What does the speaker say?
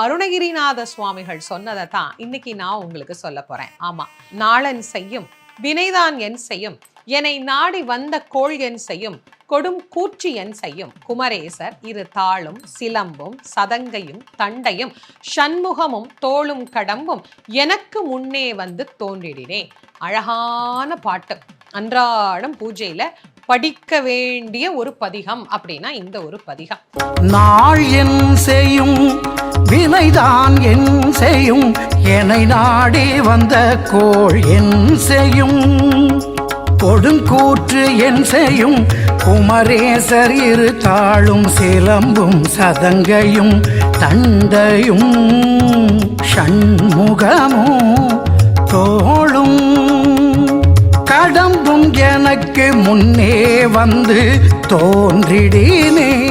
அருணகிரிநாத சுவாமிகள் சொன்னதை தான் இன்னைக்கு நான் உங்களுக்கு சொல்ல போறேன். ஆமா நாளன் செய்யும் வினைதான் என் செய்யும் என்னை நாடி வந்த கோள் என் செய்யும் கொடும் கூற்று என் செய்யும். குமரேசர் இரு தாளும் சிலம்பும் சதங்கையும் தண்டையும் சண்முகமும் தோளும் கடம்பும் எனக்கு முன்னே வந்து தோன்றிடினே. அழகான பாட்டு. அன்றாடம் பூஜையில படிக்க வேண்டிய ஒரு பதிகம் அப்படின்னா இந்த ஒரு பதிகம். நாள் என் செய்யும் வினைதான் என் செய்யும். என்னை நாடி வந்த கோள் என் செய்யும். கொடுங்கூற்று என் செய்யும். குமரேசர் இரு தாளும் சிலம்பும் சதங்கையும் தண்டையும் ஷண்முகமும் தோளும். கடம்பும் எனக்கு முன்னே வந்து தோன்றிடினே.